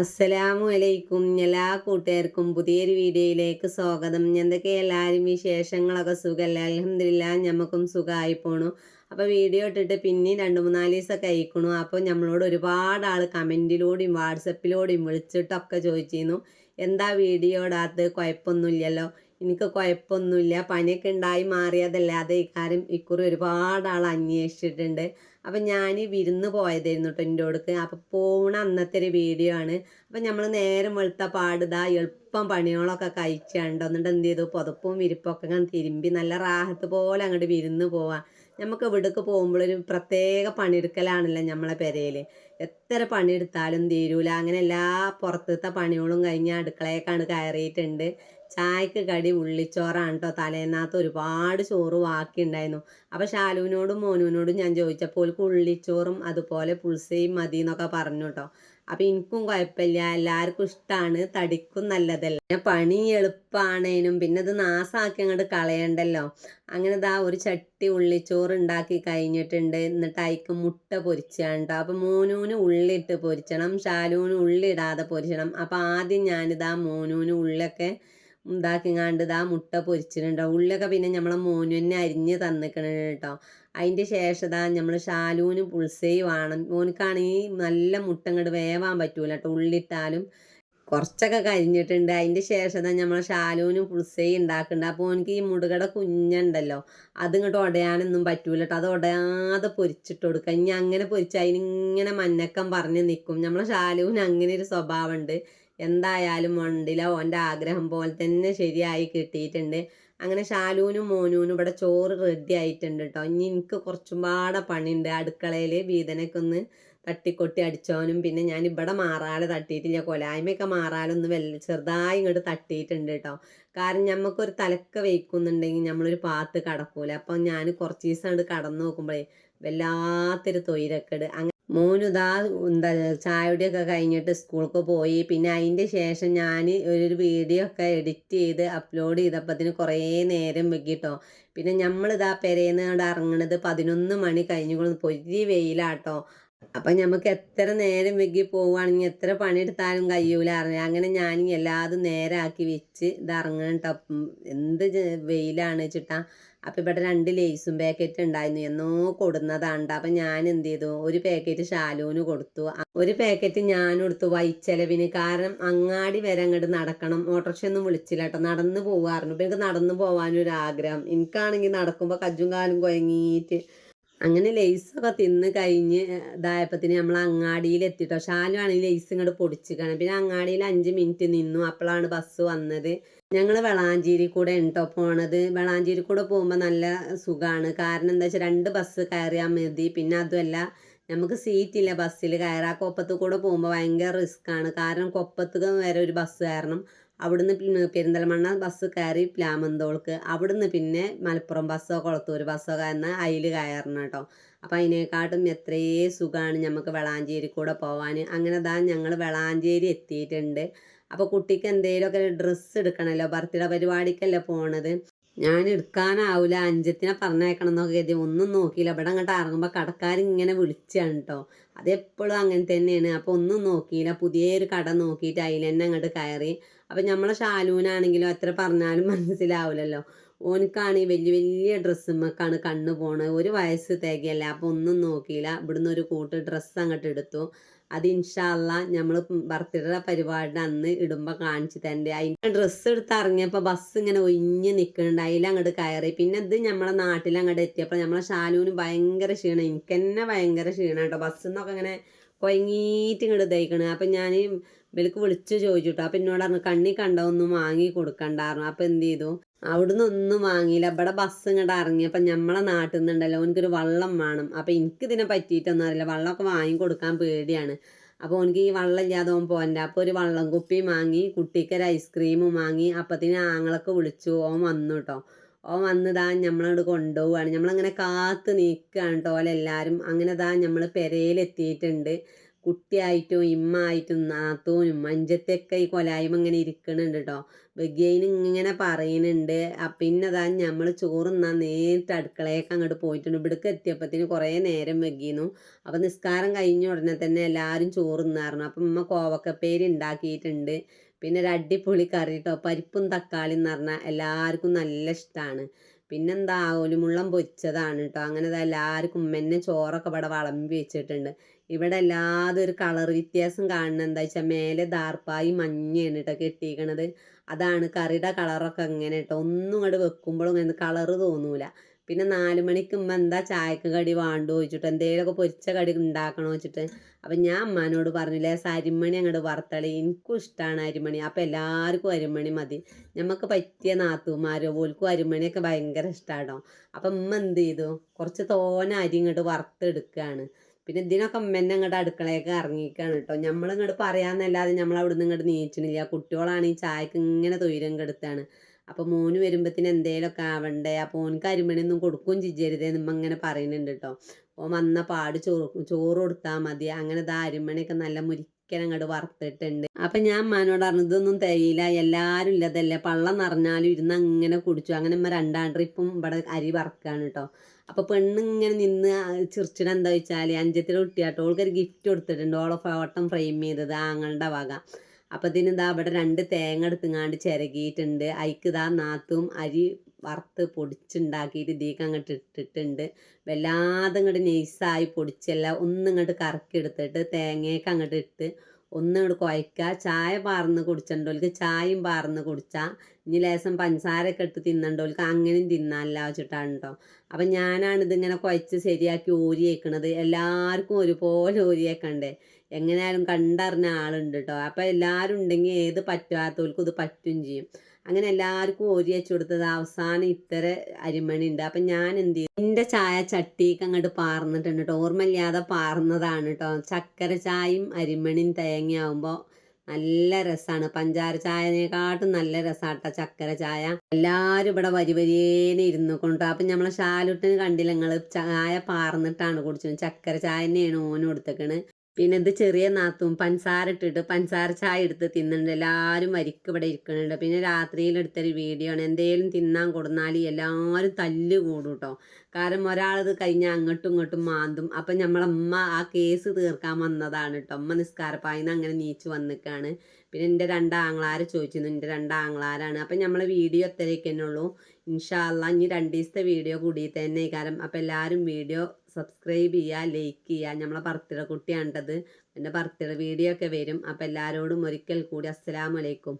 അസ്സലാമു അലൈക്കും എല്ലാ കൂട്ടുകാർക്കും പുതിയൊരു വീഡിയോയിലേക്ക് സ്വാഗതം. എന്തൊക്കെ എല്ലാവരും വിശേഷങ്ങളൊക്കെ സുഖമല്ല അലഹമില്ല ഞമ്മക്കും സുഖമായി പോണു. അപ്പോൾ വീഡിയോ ഇട്ടിട്ട് പിന്നെയും രണ്ട് മൂന്നാൽ ദിവസമൊക്കെ അയക്കണു അപ്പോൾ നമ്മളോട് ഒരുപാട് ആൾ കമന്റിലൂടെയും വാട്സപ്പിലൂടെയും വിളിച്ചിട്ടൊക്കെ ചോദിച്ചിരുന്നു. എന്താ വീഡിയോ ഇടാത്ത കുഴപ്പമൊന്നുമില്ലല്ലോ. എനിക്ക് കുഴപ്പമൊന്നുമില്ല. പനിയൊക്കെ ഉണ്ടായി മാറിയതല്ലാതെ ഇക്കാര്യം ഇക്കുറി ഒരുപാട് ആൾ അന്വേഷിച്ചിട്ടുണ്ട്. അപ്പം ഞാൻ വിരുന്ന് പോയതായിരുന്നു കേട്ടോ എന്റെ അടുക്ക് അപ്പം പോണ അന്നത്തെ ഒരു വീഡിയോ ആണ്. അപ്പം നമ്മൾ നേരം വെളുത്ത പാടുതാ എളുപ്പം പണികളൊക്കെ കഴിച്ചാണ്ടോ എന്നിട്ട് എന്ത് ചെയ്തു? പുതപ്പും വിരിപ്പൊക്കെ അങ്ങനെ തിരുമ്പി നല്ല റാഹത്ത് പോലെ അങ്ങോട്ട് വിരുന്ന് പോവാം. നമുക്ക് ഇവിടേക്ക് പോകുമ്പോഴൊരു പ്രത്യേക പണിയെടുക്കലാണല്ലോ നമ്മളെ പെരയിൽ എത്ര പണിയെടുത്താലും തീരൂല. അങ്ങനെ എല്ലാ പുറത്തത്തെ പണികളും കഴിഞ്ഞ് അടുക്കളയൊക്കെയാണ് കയറിയിട്ടുണ്ട്. ചായക്ക് കടി ഉള്ളിച്ചോറാണ് കേട്ടോ തലേന്നകത്ത് ഒരുപാട് ചോറ് ബാക്കിയുണ്ടായിരുന്നു അപ്പോൾ ഷാലുവിനോടും മോനുവിനോടും ഞാൻ ചോദിച്ചപ്പോൾ ഉള്ളിച്ചോറും അതുപോലെ പുൾസയും മതി എന്നൊക്കെ പറഞ്ഞു കേട്ടോ അപ്പം എനിക്കും കുഴപ്പമില്ല എല്ലാവർക്കും ഇഷ്ടമാണ് തടിക്കും നല്ലതല്ല. പിന്നെ പണി എളുപ്പമാണേനും പിന്നെ അത് നാസാക്കി അങ്ങോട്ട് കളയണ്ടല്ലോ. അങ്ങനെ ഇതാ ഒരു ചട്ടി ഉള്ളിച്ചോറ് ഉണ്ടാക്കി കഴിഞ്ഞിട്ടുണ്ട്. എന്നിട്ട് അതിക്ക് മുട്ട പൊരിച്ചാണ് കേട്ടോ അപ്പം മോനൂന് ഉള്ളിട്ട് പൊരിച്ചണം ഷാലൂന് ഉള്ളി ഇടാതെ പൊരിച്ചണം. അപ്പം ആദ്യം ഞാനിതാ മോനൂന് ഉള്ളിയൊക്കെ ഉണ്ടാക്കിങ്ങാണ്ട് ഇതാ മുട്ട പൊരിച്ചിട്ടുണ്ടോ ഉള്ളിലൊക്കെ പിന്നെ നമ്മളെ മോനു തന്നെ അരിഞ്ഞ് തന്നിക്കണ കേട്ടോ. അതിന്റെ ശേഷം ഇതാ നമ്മൾ ശാലൂന് പുൾസൈ വേണം. മോനക്കാണെങ്കിൽ നല്ല മുട്ട അങ്ങോട്ട് വേവാൻ പറ്റൂല കേട്ടോ. ഉള്ളിട്ടാലും കുറച്ചൊക്കെ കരിഞ്ഞിട്ടുണ്ട്. അതിന്റെ ശേഷം തന്നെ നമ്മൾ ഷാലൂന് പുൾസൈ ഉണ്ടാക്കുന്നുണ്ട് അപ്പോൾ എനിക്ക് ഈ മുടുകട കുഞ്ഞുണ്ടല്ലോ അതിങ്ങോട്ട് ഉടയാനൊന്നും പറ്റൂല കേട്ടോ. അത് ഉടയാതെ പൊരിച്ചിട്ട് കൊടുക്കുക ഇനി അങ്ങനെ പൊരിച്ച് അതിനിങ്ങനെ മഞ്ഞക്കം പറഞ്ഞ് നിൽക്കും നമ്മളെ ശാലൂന് അങ്ങനെ ഒരു സ്വഭാവമുണ്ട് എന്തായാലും വണ്ടില ഓന്റെ ആഗ്രഹം പോലെ തന്നെ ശരിയായി കിട്ടിയിട്ടുണ്ട്. അങ്ങനെ ഷാലൂനും മോനൂനും ഇവിടെ ചോറ് റെഡി ആയിട്ടുണ്ട് കേട്ടോ ഇനി എനിക്ക് കുറച്ചും പാടെ പണിയുണ്ട്. അടുക്കളയിൽ വീതനൊക്കെ ഒന്ന് തട്ടിക്കൊട്ടി അടിച്ചോനും പിന്നെ ഞാൻ ഇവിടെ മാറാതെ തട്ടിയിട്ടില്ല. കൊലായ്മയൊക്കെ മാറാലൊന്ന് വെല്ല ചെറുതായി ഇങ്ങോട്ട് തട്ടിയിട്ടുണ്ട് കേട്ടോ കാരണം നമുക്കൊരു തലക്ക വയ്ക്കുന്നുണ്ടെങ്കിൽ നമ്മളൊരു പാത്ത് കടക്കൂല. അപ്പം ഞാൻ കുറച്ച് ദിവസം കടന്നു നോക്കുമ്പോഴേ വല്ലാത്തൊരു തൊയിലൊക്കെ അങ്ങനെ മോനുതാ എന്താ ചായയുടെയൊക്കെ കഴിഞ്ഞിട്ട് സ്കൂൾക്ക് പോയി. പിന്നെ അതിന്റെ ശേഷം ഞാൻ ഒരു വീഡിയോ ഒക്കെ എഡിറ്റ് ചെയ്ത് അപ്ലോഡ് ചെയ്തപ്പത്തിന് കുറേ നേരം വെക്കിട്ടോ പിന്നെ നമ്മളിതാ പെരേന്ന് കണ്ട് ഇറങ്ങണത് പതിനൊന്ന് മണി കഴിഞ്ഞുകൊണ്ട് പൊരി വെയിലാട്ടോ. അപ്പം നമുക്ക് എത്ര നേരം വെക്കി പോവുകയാണെങ്കിൽ എത്ര പണിയെടുത്താലും കഴിയൂല അറിയാം അങ്ങനെ ഞാൻ എല്ലാതും നേരാക്കി വെച്ച് ഇത് ഇറങ്ങണം എന്ത് വെയിലാണ് വെച്ചിട്ടാ അപ്പം ഇവിടെ രണ്ട് ലേസും പാക്കറ്റ് ഉണ്ടായിരുന്നു. എന്നോ കൊടുന്നതാണ് അപ്പം ഞാൻ എന്ത് ചെയ്തു? ഒരു പാക്കറ്റ് ഷാലൂന് കൊടുത്തു. ഒരു പാക്കറ്റ് ഞാൻ കൊടുത്തു വൈച്ചെലവിന് കാരണം അങ്ങാടി വരെ അങ്ങോട്ട് നടക്കണം. ഓട്ടോറിക്ഷ ഒന്നും വിളിച്ചില്ല കേട്ടോ. നടന്ന് പോകാറുണ്ട് ഇപ്പം എനിക്ക് നടന്ന് പോകാനൊരു ആഗ്രഹം എനിക്കാണെങ്കിൽ നടക്കുമ്പോൾ കജ്ജും കാലും കുഴങ്ങിയിട്ട് അങ്ങനെ ലേസൊക്കെ തിന്ന് കഴിഞ്ഞ് ഇതായപ്പത്തിന് നമ്മൾ അങ്ങാടിയിൽ എത്തിട്ടോ ഷാലു ലെയ്സ് ഇങ്ങോട്ട് പൊടിച്ചിക്കണം. പിന്നെ അങ്ങാടിയിൽ അഞ്ച് മിനിറ്റ് നിന്നു. അപ്പോഴാണ് ബസ് വന്നത്. ഞങ്ങൾ വെളാഞ്ചേരി കൂടെ ഉണ്ടോ പോണത്. വെളാഞ്ചേരി കൂടെ പോകുമ്പോൾ നല്ല സുഖമാണ് കാരണം എന്താ വെച്ചാൽ രണ്ട് ബസ് കയറിയാൽ മതി. പിന്നെ അതുമല്ല നമുക്ക് സീറ്റ് ഇല്ല ബസ്സിൽ കയറാ കൊപ്പത്ത് കൂടെ പോകുമ്പോൾ ഭയങ്കര റിസ്ക്കാണ്. കാരണം കൊപ്പത്ത് വരെ ഒരു ബസ് കയറണം. അവിടുന്ന് പെരിന്തൽമണ്ണ ബസ് കയറി പ്ലാമന്തോൾക്ക്. അവിടുന്ന് പിന്നെ മലപ്പുറം ബസ്സോ കൊളത്തൂർ ബസ്സോ കയറുന്ന അതിൽ കയറണം കേട്ടോ അപ്പോൾ അതിനെക്കാട്ടും എത്രയേ സുഖമാണ് നമുക്ക് വെളാഞ്ചേരി കൂടെ പോകാൻ അങ്ങനെ ദാ ഞങ്ങൾ വെളാഞ്ചേരി എത്തിയിട്ടുണ്ട്. അപ്പോൾ കുട്ടിക്ക് എന്തെങ്കിലുമൊക്കെ ഡ്രസ്സ് എടുക്കണമല്ലോ ബർത്ത്ഡേ പരിപാടിക്കല്ലേ പോണത്? ഞാൻ എടുക്കാനാവില്ല അഞ്ചത്തിനെ പറഞ്ഞേക്കണം എന്നൊക്കെ കരുതി ഒന്നും നോക്കിയില്ല. ഇവിടെ അങ്ങോട്ട് ഇറങ്ങുമ്പോൾ കടക്കാരിങ്ങനെ വിളിച്ചാണ് കേട്ടോ അതെപ്പോഴും അങ്ങനെ തന്നെയാണ്. അപ്പോൾ ഒന്നും നോക്കിയില്ല. പുതിയൊരു കട നോക്കിയിട്ട് അതിൽ തന്നെ അങ്ങോട്ട് കയറി. അപ്പം നമ്മളെ ഷാലൂനാണെങ്കിലും എത്ര പറഞ്ഞാലും മനസ്സിലാവില്ലല്ലോ ഓനിക്കാണെങ്കിൽ വലിയ വലിയ ഡ്രസ്സുമ്മക്കാണ് കണ്ണ് പോണത്. ഒരു വയസ്സ് തികയല്ല. അപ്പോൾ ഒന്നും നോക്കിയില്ല. ഇവിടുന്ന് ഒരു കൂട്ട് ഡ്രസ്സ് അങ്ങോട്ട് എടുത്തു. അത് ഇൻഷാല്ല നമ്മൾ ബർത്ത്ഡേ പരിപാടിയുടെ അന്ന് ഇടുമ്പോൾ കാണിച്ചു തന്നെ അതിന്റെ ഡ്രസ്സ് എടുത്ത് ഇറങ്ങിയപ്പോൾ ബസ് ഇങ്ങനെ ഒഴിഞ്ഞ് നിൽക്കുന്നുണ്ട് അതിൽ അങ്ങോട്ട് കയറി. പിന്നെ ഇത് നമ്മളെ നാട്ടിൽ അങ്ങോട്ട് എത്തിയപ്പോൾ നമ്മളെ ശാലുവിന് ഭയങ്കര ക്ഷീണം. എനിക്ക് തന്നെ ഭയങ്കര ക്ഷീണം കേട്ടോ. ബസ്സിൽ നിന്നൊക്കെ ഇങ്ങനെ കൊയങ്ങിയിട്ട് ഇങ്ങോട്ട് ഇതായിക്കണ്. അപ്പം ഞാൻ ഇവർക്ക് വിളിച്ച് ചോദിച്ചു കേട്ടോ അപ്പം എന്നോട് പറഞ്ഞു കണ്ണി കണ്ട? ഒന്നും വാങ്ങി കൊടുക്കണ്ടായിരുന്നു അപ്പം എന്ത് ചെയ്തു? അവിടുന്ന് ഒന്നും വാങ്ങിയില്ല. ഇവിടെ ബസ് ഇങ്ങോട്ട് ഇറങ്ങിയപ്പോൾ നമ്മളെ നാട്ടിൽ നിന്നുണ്ടല്ലോ എനിക്കൊരു വള്ളം വേണം. അപ്പോൾ എനിക്കിതിനെ പറ്റിയിട്ടൊന്നും അറിയില്ല. വള്ളമൊക്കെ വാങ്ങി കൊടുക്കാൻ പേടിയാണ്. അപ്പോൾ എനിക്ക് ഈ വള്ളം ഇല്ലാതെ ഓൻ പോകണ്ട അപ്പോൾ ഒരു വള്ളം കുപ്പി വാങ്ങി കുട്ടിക്കൊരു ഐസ്ക്രീമും വാങ്ങി അപ്പത്തിന് ആങ്ങളൊക്കെ വിളിച്ചു. ഓൻ വന്നു കേട്ടോ ഓൻ വന്നതാ നമ്മളോട് കൊണ്ടുപോവുകയാണ് നമ്മളങ്ങനെ കാത്ത് നിൽക്കുകയാണ് കേട്ടോ ഓലെല്ലാവരും അങ്ങനെ താ നമ്മൾ പെരയിലെത്തിയിട്ടുണ്ട് കുട്ടിയായിട്ടും ഇമ്മ ആയിട്ടും നാത്തൂനും മഞ്ചത്തൊക്കെ ഈ കൊലായ്മ ഇങ്ങനെ ഇരിക്കണുണ്ട് കേട്ടോ വെഗൈന് ഇങ്ങനെ പറയുന്നുണ്ട് പിന്നെ അതാ നമ്മൾ ചോറ് തിന്നാൻ നേരിട്ട് അടുക്കളയൊക്കെ അങ്ങോട്ട് പോയിട്ടുണ്ട്. ഇവിടേക്ക് എത്തിയപ്പത്തിന് കുറേ നേരം വെഗീന്നു അപ്പം നിസ്കാരം കഴിഞ്ഞ ഉടനെ തന്നെ എല്ലാവരും ചോറ് തിന്നായിരുന്നു അപ്പം ഉമ്മ കോവക്കപ്പേരി ഉണ്ടാക്കിയിട്ടുണ്ട്. പിന്നെ ഒരു അടിപൊളി കറി കേട്ടോ പരിപ്പും തക്കാളിയും എന്ന് പറഞ്ഞാൽ എല്ലാവർക്കും നല്ല ഇഷ്ടമാണ് പിന്നെന്താ ഒലിമുള്ളം പൊരിച്ചതാണ് കേട്ടോ അങ്ങനെ എല്ലാവർക്കും ഉമ്മന്നെ ചോറൊക്കെ ഇവിടെ വളമ്പി വെച്ചിട്ടുണ്ട്. ഇവിടെ എല്ലാതും ഒരു കളർ വ്യത്യാസം കാണുന്നത് എന്താ വെച്ചാൽ മേലെ ദാർപ്പായി മഞ്ഞയാണ് കേട്ടോ കെട്ടിയിരിക്കണത് അതാണ് കറിയുടെ കളറൊക്കെ അങ്ങനെ കേട്ടോ ഒന്നും ഇങ്ങോട്ട് വെക്കുമ്പോഴും കളറ് തോന്നൂല. പിന്നെ നാല് മണിക്ക് ഉമ്മ എന്താ ചായക്ക് കടി വേണ്ടോ ചോദിച്ചിട്ട് എന്തെങ്കിലുമൊക്കെ പൊരിച്ച കടി ഉണ്ടാക്കണോ വെച്ചിട്ട് അപ്പം ഞാൻ അമ്മാനോട് പറഞ്ഞില്ലേ അരിമണി അങ്ങോട്ട് വറുത്തളി. എനിക്കും ഇഷ്ടമാണ് അരിമണി. അപ്പം എല്ലാവർക്കും അരിമണി മതി. നമുക്ക് പറ്റിയ നാത്തുമാരോ ഓൽക്കും അരിമണിയൊക്കെ ഭയങ്കര ഇഷ്ടമാണോ അപ്പം ഉമ്മ എന്ത് ചെയ്തു? കുറച്ച് തോന അരി ഇങ്ങോട്ട് വറുത്തെടുക്കുകയാണ് പിന്നെ ഇതിനൊക്കെ ഉമ്മന്നെ അങ്ങോട്ട് അടുക്കളയൊക്കെ ഇറങ്ങിക്കാണ് കേട്ടോ നമ്മൾ ഇങ്ങോട്ട് പറയാമെന്നല്ലാതെ നമ്മൾ ഇങ്ങോട്ട് നീച്ചണില്ല. കുട്ടികളാണ് ഈ ചായക്ക് ഇങ്ങനെ തൊയിരം കെടുത്താണ്. അപ്പോൾ മോന് വരുമ്പത്തിന് എന്തേലൊക്കെ ആവണ്ടേ? അപ്പോൾ ഓനക്ക് അരിമണിയൊന്നും കൊടുക്കുകയും ചിജരുതേ നമ്മ ഇങ്ങനെ പറയുന്നുണ്ട് കേട്ടോ ഓൻ വന്ന പാട് ചോറ് ചോറ് കൊടുത്താൽ മതി. അങ്ങനെ ഇതാ അരിമണിയൊക്കെ നല്ല മുരിക്കൻ അങ്ങോട്ട് വറുത്തിട്ടുണ്ട്. അപ്പം ഞാൻ അമ്മാനോട് പറഞ്ഞു ഇതൊന്നും തികയില്ല എല്ലാവരും ഇല്ലതല്ലേ പള്ളം നിറഞ്ഞാലും ഇരുന്ന് അങ്ങനെ കുടിച്ചു. അങ്ങനെ അമ്മ രണ്ടാം ട്രിപ്പും ഇവിടെ അരി വറക്കാണ് കേട്ടോ അപ്പോൾ പെണ്ണിങ്ങനെ നിന്ന് ചിരിച്ചിട്ട് എന്താ വെച്ചാൽ അഞ്ചത്തിൽ കുട്ടിയാട്ടോ. ഗിഫ്റ്റ് കൊടുത്തിട്ടുണ്ട്. ഓളെ ഫോട്ടം ഫ്രെയിം ചെയ്തത് ആങ്ങളുടെ വക. അപ്പം ഇതിന് ഇതാ ഇവിടെ രണ്ട് തേങ്ങ എടുത്തുങ്ങാണ്ട് ചിരകിയിട്ടുണ്ട്. അതിക്ക് ഇതാ നാത്തും അരി വറുത്ത് പൊടിച്ചുണ്ടാക്കിയിട്ട് ഇതേക്ക് അങ്ങോട്ട് ഇട്ടിട്ടുണ്ട്. വല്ലാതെ ഇങ്ങോട്ട് നൈസായി പൊടിച്ചല്ല ഒന്നിങ്ങോട്ട് കറക്കി എടുത്തിട്ട് തേങ്ങയൊക്കെ അങ്ങോട്ട് ഇട്ട് ഒന്നിങ്ങോട്ട് കുഴക്കുക ചായ പാർന്ന് കുടിച്ചിട്ടുണ്ടോൽക്ക് ചായയും പാർന്ന് കുടിച്ചാൽ ഇനി ലേശം പഞ്ചസാരയൊക്കെ ഇട്ട് തിന്നണ്ടോൽക്ക് അങ്ങനെയും തിന്നാനല്ല വെച്ചിട്ടാണ് കേട്ടോ അപ്പം ഞാനാണ് ഇതിങ്ങനെ കുഴച്ച് ശരിയാക്കി ഊരിയേക്കണത്. എല്ലാവർക്കും ഒരുപോലെ ഊരിയേക്കണ്ടേ. എങ്ങനെയായാലും കണ്ടറിഞ്ഞ ആളുണ്ട് കേട്ടോ അപ്പം എല്ലാവരും ഉണ്ടെങ്കിൽ ഏത് പറ്റാത്തവർക്കും ഇത് പറ്റും ചെയ്യും. അങ്ങനെ എല്ലാവർക്കും ഓരി വെച്ച് കൊടുത്തത്. അവസാനം ഇത്ര അരിമണി ഉണ്ട്. അപ്പം ഞാൻ എന്ത് ചെയ്യും എന്റെ ചായ ചട്ടിക്ക് അങ്ങോട്ട് പാർന്നിട്ടുണ്ട് കേട്ടോ. ഓർമ്മയില്ലാതെ പാർന്നതാണ് കേട്ടോ. ചക്കര ചായയും അരിമണിയും തേങ്ങയാവുമ്പോൾ നല്ല രസമാണ് പഞ്ചാര ചായനെക്കാട്ടും നല്ല രസമാട്ടോ ചക്കര ചായ. എല്ലാവരും ഇവിടെ വരി വരിയേനെ ഇരുന്നു കൊണ്ടോ അപ്പം നമ്മളെ ഷാലുട്ടിന് കണ്ടില്ല? നിങ്ങൾ ചായ പാർന്നിട്ടാണ് കുടിച്ചത്. ചക്കര ചായ തന്നെയാണ് ഓനും കൊടുത്തേക്കണ്. പിന്നെ ഇത് ചെറിയ നാത്തും പഞ്ചസാര ഇട്ടിട്ട് പഞ്ചസാര ചായ എടുത്ത് തിന്നുന്നുണ്ട്. എല്ലാവരും വരിക്ക് ഇവിടെ ഇരിക്കുന്നുണ്ട്. പിന്നെ രാത്രിയിൽ എടുത്തൊരു വീഡിയോ ആണ്. എന്തേലും തിന്നാൻ കൊടുന്നാൽ എല്ലാവരും തല്ല് കൂടും കേട്ടോ കാരണം ഒരാളത് കഴിഞ്ഞാൽ അങ്ങോട്ടും ഇങ്ങോട്ടും മാന്തും. അപ്പം നമ്മളമ്മ ആ കേസ് തീർക്കാൻ വന്നതാണ് കേട്ടോ അമ്മ നിസ്കാരപ്പായിന്ന് അങ്ങനെ നീച്ച് വന്നിക്കാണ്. പിന്നെ എന്റെ രണ്ടാങ്ങളാർ ചോദിച്ചിരുന്നു. എന്റെ രണ്ടാങ്ങളാരാണ് അപ്പം നമ്മളെ വീഡിയോ എത്രയൊക്കെ തന്നെ ഉള്ളൂ ഇൻഷാല്ല ഇനി രണ്ട് ദിവസത്തെ വീഡിയോ കൂടി തന്നെ. കാരണം അപ്പം എല്ലാവരും വീഡിയോ സബ്സ്ക്രൈബ് ചെയ്യുക ലൈക്ക് ചെയ്യുക. നമ്മളെ ബർത്ത്ഡേ കുട്ടിയാണ്ടത് എന്റെ ബർത്ത്ഡേ വീഡിയോ ഒക്കെ വരും. അപ്പോൾ എല്ലാവരോടും ഒരിക്കൽ കൂടി അസ്സലാമലൈക്കും